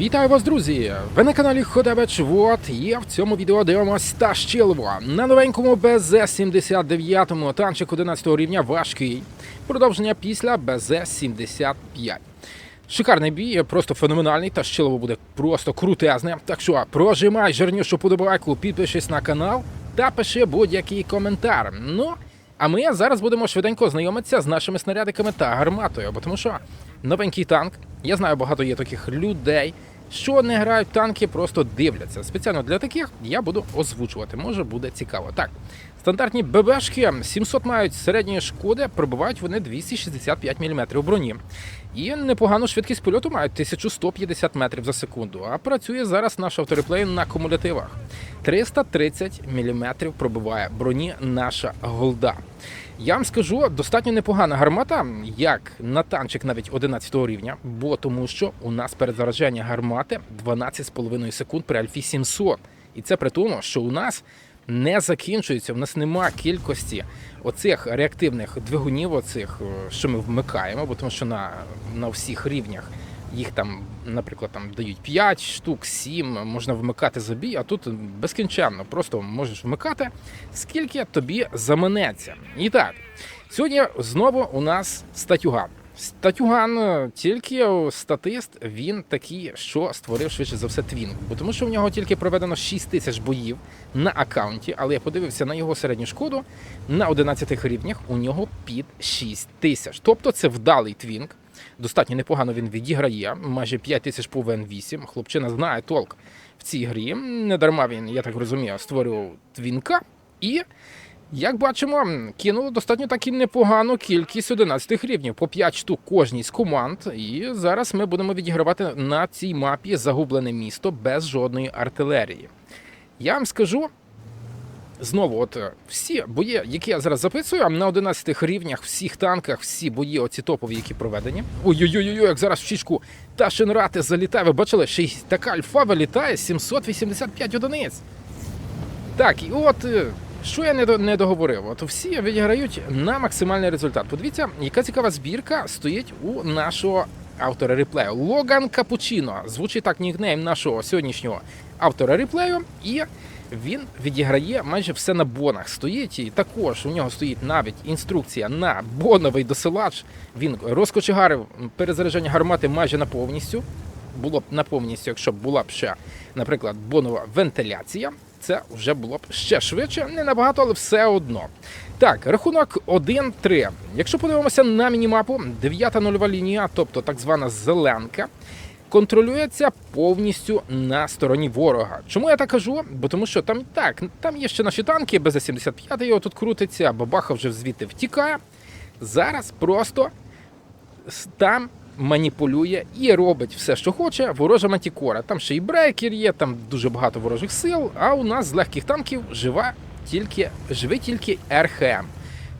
Вітаю вас, друзі! Ви на каналі Ходебеч Вот. І в цьому відео дивимось та щілво. На новенькому БЗ-79 танчик 11 рівня важкий. Продовження після БЗ-75. Шикарний бій, просто феноменальний, та щилово буде просто крутезне. Так що прожимай жирнішу подобайку, підпишись на канал та пиши будь-який коментар. Ну, а ми зараз будемо швиденько знайомитися з нашими снарядиками та гарматою, бо тому що новенький танк. Я знаю, багато є таких людей, що не грають танки, просто дивляться. Спеціально для таких я буду озвучувати. Може буде цікаво. Так, стандартні ББшки 700 мають середньої шкоди, пробивають вони 265 мм броні. І непогану швидкість польоту мають 1150 метрів за секунду. А працює зараз наш автореплей на кумулятивах. 330 мм пробиває броні наша голда. Я вам скажу, достатньо непогана гармата, як на танчик навіть 11 рівня, бо тому що у нас перезараження гармати 12,5 секунд при Альфі 700. І це при тому, що у нас не закінчується, у нас нема кількості оцих реактивних двигунів, оцих, е, що ми вмикаємо, бо тому що на, на всіх рівнях їх там, наприклад, там дають 5 штук, 7, можна вмикати за бій, а тут безкінченно. Просто можеш вмикати, скільки тобі заманеться. І так, сьогодні знову у нас статюган. Статюган, е, тільки статист, він такий, що створив швидше за все твінг. Бо тому що в нього тільки проведено 6 тисяч боїв на аккаунті, але я подивився на його середню шкоду на 11 рівнях у нього під 6 тисяч. Тобто це вдалий твінг. Достатньо непогано він відіграє. Майже 5 тисяч по ВН8. Хлопчина знає толк в цій грі. Не дарма він, я так розумію, створював твінка. І, як бачимо, кинуло достатньо таки непогану кількість 11 рівнів, по 5 штук кожній з команд. І зараз ми будемо відігравати на цій мапі загублене місто без жодної артилерії. Я вам скажу. Знову, от е, всі бої, які я зараз записую, на 11 рівнях, всіх танках, всі бої, оці топові, які проведені. Ой-ой-ой, як зараз в щічку та Шенрати залітає. Ви бачили, ще й така альфа вилітає 785 одиниць. Так, і от е, що я не, не договорив? От всі відіграють на максимальний результат. Подивіться, яка цікава збірка стоїть у нашого автора реплею. Логан Капучино. Звучить так нікнейм нашого сьогоднішнього автора реплею. І він відіграє майже все на бонах. Стоїть і також у нього стоїть навіть інструкція на боновий досилач. Він розкочегарив перезарядження гармати майже на повністю. Було б на повністю, якщо б була б ще, наприклад, бонова вентиляція. Це вже було б ще швидше, не набагато, але все одно. Так, рахунок 1-3. Якщо подивимося на мінімапу, 9 нульова лінія, тобто так звана зеленка, контролюється повністю на стороні ворога. Чому я так кажу? Бо тому що там так, там є ще наші танки, БЗ-75 його тут крутиться, бабаха вже звідти втікає. Зараз просто там маніпулює і робить все, що хоче, ворожа мантікора. Там ще і брейкер є, там дуже багато ворожих сил. А у нас з легких танків жива тільки живий тільки РХМ.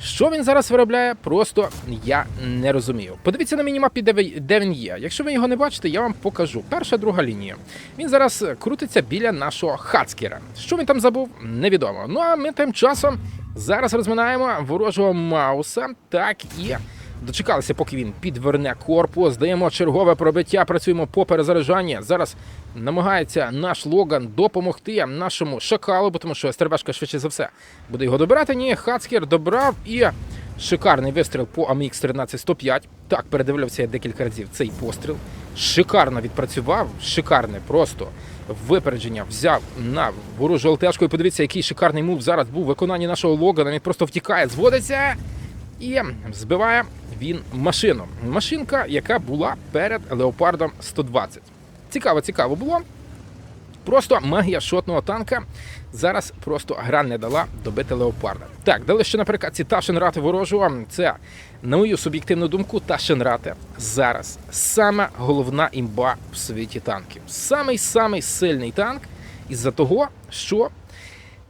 Що він зараз виробляє, просто я не розумію. Подивіться на мінімапі, де, він є. Якщо ви його не бачите, я вам покажу. Перша, друга лінія. Він зараз крутиться біля нашого хацкера. Що він там забув, невідомо. Ну а ми тим часом зараз розминаємо ворожого Мауса. Так і дочекалися, поки він підверне корпус. Даємо чергове пробиття, працюємо по перезаряджанні. Зараз намагається наш Логан допомогти нашому шакалу, тому що СТРБшка швидше за все буде його добирати. Ні, Хацкер добрав і шикарний вистріл по AMX 13105. Так, передивлявся я декілька разів цей постріл. Шикарно відпрацював, шикарне просто випередження взяв на ворожу ЛТшку. І подивіться, який шикарний мув зараз був у виконанні нашого Логана. Він просто втікає, зводиться і збиває він машину. Машинка, яка була перед Леопардом 120. Цікаво, цікаво було. Просто магія шотного танка зараз просто гра не дала добити леопарда. Так, дали ще наприклад та Шенрати ворожого. Це, на мою суб'єктивну думку, та Шенрати зараз сама головна імба в світі танків. Самий самий сильний танк із-за того, що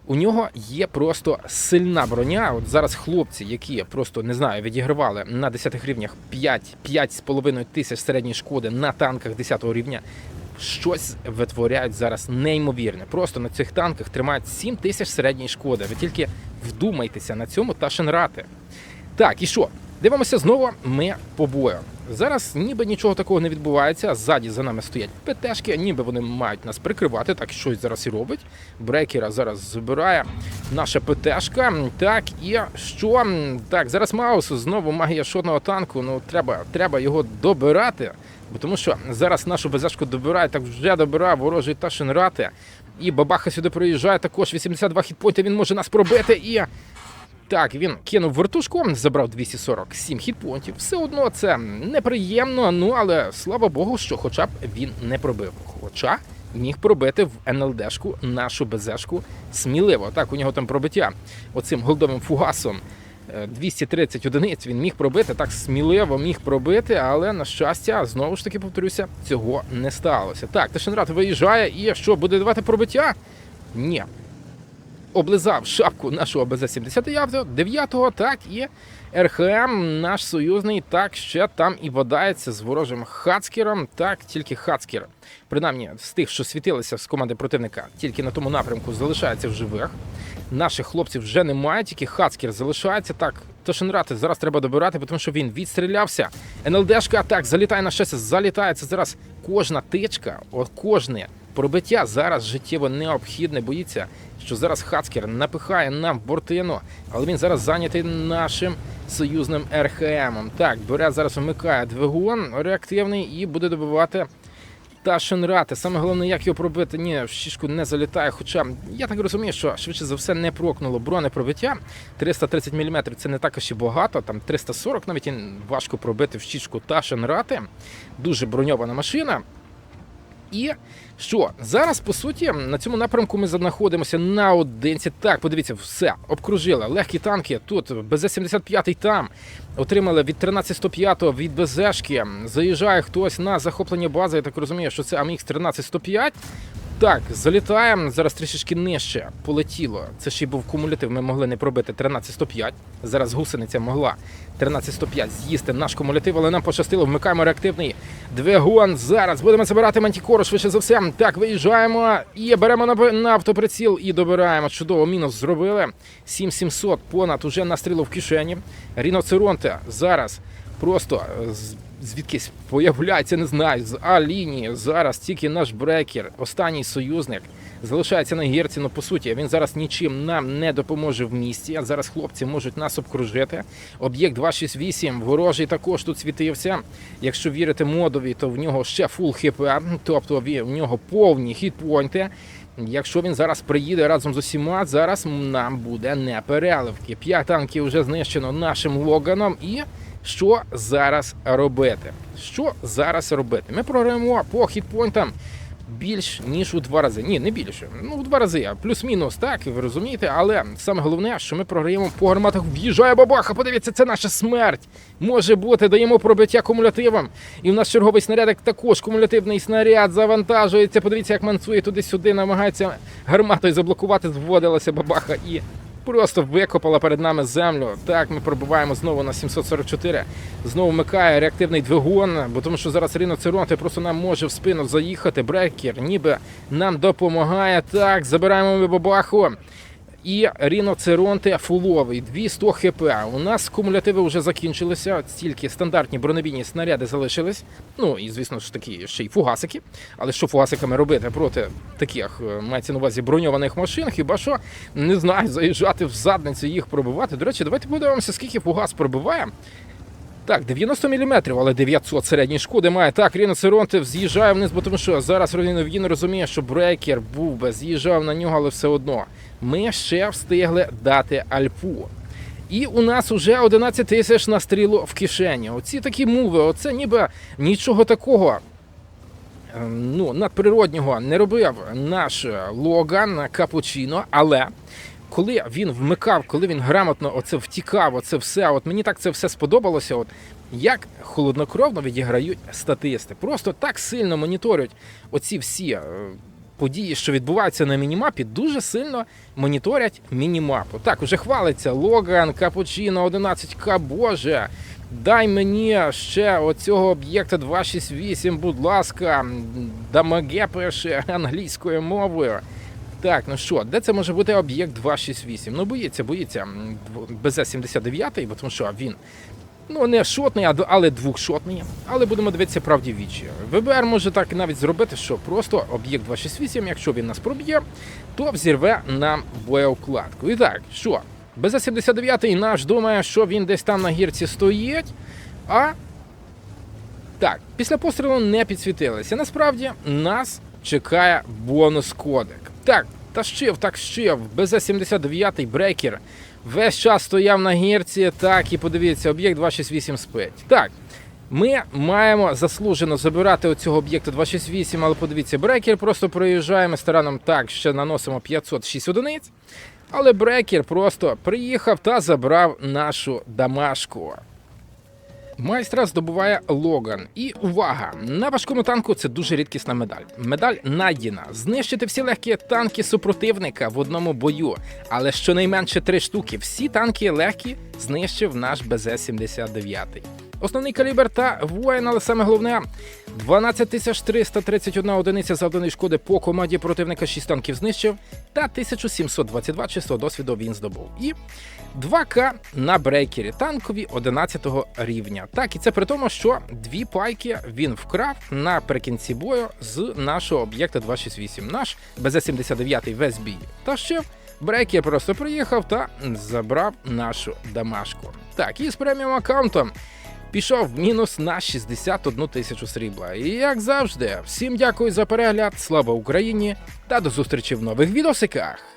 у нього є просто сильна броня. От зараз хлопці, які просто не знаю, відігравали на 10 рівнях 5 5,5 тисяч середньої шкоди на танках 10 рівня. Щось витворяють зараз неймовірне. Просто на цих танках тримають 7 тисяч середньої шкоди. Ви тільки вдумайтеся на цьому та шенрати. Так, і що? Дивимося знову ми по бою. Зараз ніби нічого такого не відбувається. Ззаді за нами стоять ПТшки, ніби вони мають нас прикривати, так щось зараз і робить. Брейкера зараз забирає наша ПТшка. Так, і що? Так, зараз Маус знову магія шотного танку. Ну, треба, треба його добирати. Бо тому що зараз нашу БЗшку добирає, так вже добирає ворожий та Шенрати. І бабаха сюди приїжджає також 82 хітпойнти, він може нас пробити і. Так, він кинув вертушку, забрав 247 хітпонтів. Все одно це неприємно, ну але слава Богу, що хоча б він не пробив. Хоча міг пробити в НЛДшку нашу БЗшку сміливо. Так, у нього там пробиття оцим голдовим фугасом. е, 230 одиниць він міг пробити, так сміливо міг пробити, але на щастя, знову ж таки повторюся, цього не сталося. Так, Тишенрат виїжджає і що, буде давати пробиття? Ні, облизав шапку нашого БЗ-79, так і РХМ, наш союзний, так ще там і бодається з ворожим Хацкером. Так, тільки Хацкер, принаймні з тих, що світилися з команди противника, тільки на тому напрямку залишається в живих. Наших хлопців вже немає, тільки Хацкер залишається. Так, Тошенрати зараз треба добирати, тому що він відстрілявся. НЛДшка так залітає на щастя, залітає. Це зараз кожна тичка, от кожне пробиття зараз життєво необхідне. Боїться, що зараз Хацкер напихає нам бортину, але він зараз зайнятий нашим союзним РХМом. Так, бере зараз вмикає двигун реактивний і буде добивати. Та Шенрати, саме головне, як його пробити, ні, в щічку не залітає. Хоча я так розумію, що швидше за все не прокнуло бронепробиття. 330 мм це не також і багато, там 340 навіть важко пробити в щічку та Шенрати. Дуже броньована машина. І що зараз по суті на цьому напрямку ми знаходимося наодинці. Так, подивіться, все обкружили. Легкі танки тут БЗ-75 там отримали від 13105 від БЗшки. Заїжджає хтось на захоплення бази. Я так розумію, що це АМХ 13105. Так, залітаємо. Зараз трішечки нижче полетіло. Це ще й був кумулятив. Ми могли не пробити 13105. Зараз гусениця могла 13105 з'їсти наш кумулятив, але нам пощастило. Вмикаємо реактивний двигун. Зараз будемо забирати мантікору швидше за все. Так, виїжджаємо і беремо на, автоприціл і добираємо. Чудово, мінус зробили. 7700 понад уже настрілу в кишені. Ріноцеронте зараз просто з- звідкись появляється, не знаю, з А-лінії. Зараз тільки наш брекер, останній союзник, залишається на гірці. Ну, по суті, він зараз нічим нам не допоможе в місті. А зараз хлопці можуть нас обкружити. Об'єкт 268, ворожий також тут світився. Якщо вірити модові, то в нього ще фул хп, тобто в нього повні хітпойнти. Якщо він зараз приїде разом з усіма, зараз нам буде не переливки. П'ять танків вже знищено нашим логаном. І що зараз робити? Що зараз робити? Ми програємо по хітпойнтам більш ніж у два рази. Ні, не більше. Ну, в два рази, плюс-мінус, так, ви розумієте. Але саме головне, що ми програємо по гарматах. В'їжджає бабаха. Подивіться, це наша смерть. Може бути, даємо пробиття кумулятивом. І в нас черговий снарядик також кумулятивний снаряд завантажується. Подивіться, як манцує туди-сюди, намагається гарматою заблокувати, зводилася бабаха і. Просто викопала перед нами землю. Так, ми пробуваємо знову на 744. Знову вмикає реактивний двигун, бо тому що зараз ріноцеронти просто нам може в спину заїхати. Брекер ніби нам допомагає. Так, забираємо ми бабаху. І ріноцеронти фуловий, 200 хп. У нас кумулятиви вже закінчилися, тільки стандартні бронебійні снаряди залишились. Ну і звісно ж такі ще й фугасики. Але що фугасиками робити проти таких е, мається на увазі броньованих машин? Хіба що не знаю, заїжджати в задницю їх пробивати. До речі, давайте подивимося, скільки фугас пробиває. Так, 90 мм, але 900 середньої шкоди має. Так, Ріноцеронтив з'їжджає вниз, бо тому що зараз він, розуміє, що брейкер був би, з'їжджав на нього, але все одно. Ми ще встигли дати альпу. І у нас уже 11 тисяч на стрілу в кишені. Оці такі муви, оце ніби нічого такого е, ну, надприроднього не робив наш Логан Капучино, але коли він вмикав, коли він грамотно оце втікав, оце все, от мені так це все сподобалося. От як холоднокровно відіграють статисти. Просто так сильно моніторять оці всі е, події, що відбуваються на мінімапі, дуже сильно моніторять мінімапу. Так, уже хвалиться Логан, Капучино, 11К, Боже. Дай мені ще оцього об'єкта 268, будь ласка, дамаге пише англійською мовою. Так, ну що, де це може бути об'єкт 268? Ну, боїться, боїться БЗ-79, бо тому що він Ну, не шотний, але двохшотний. Але будемо дивитися правді вічі. ВБР може так навіть зробити, що просто об'єкт 268, якщо він нас проб'є, то взірве нам боєукладку. І так, що? БЗ-79 наш думає, що він десь там на гірці стоїть, а так, після пострілу не підсвітилися. Насправді нас чекає бонус кодек. Так, та щив, так щив. БЗ-79 брекер весь час стояв на гірці. Так, і подивіться, об'єкт 268 спить. Так. Ми маємо заслужено забирати оцього об'єкта 268, але подивіться, брекер просто проїжджаємо стараном так, ще наносимо 506 одиниць. Але брекер просто приїхав та забрав нашу дамашку. Майстра здобуває Логан. І увага! На важкому танку це дуже рідкісна медаль. Медаль найдена. Знищити всі легкі танки супротивника в одному бою. Але щонайменше три штуки. Всі танки легкі знищив наш БЗ-79. Основний калібр та воїн, але саме головне 12331 одиниця завданої шкоди по команді противника 6 танків знищив, та 1722 чистого досвіду він здобув. І 2К на брейкері танкові 11 рівня. Так, і це при тому, що дві пайки він вкрав наприкінці бою з нашого об'єкта 268. Наш БЗ-79 весь бій. Та ще брейкер просто приїхав та забрав нашу дамашку. Так, і з преміум аккаунтом пішов мінус на 61 тисячу срібла. І як завжди, всім дякую за перегляд, слава Україні та до зустрічі в нових відосиках!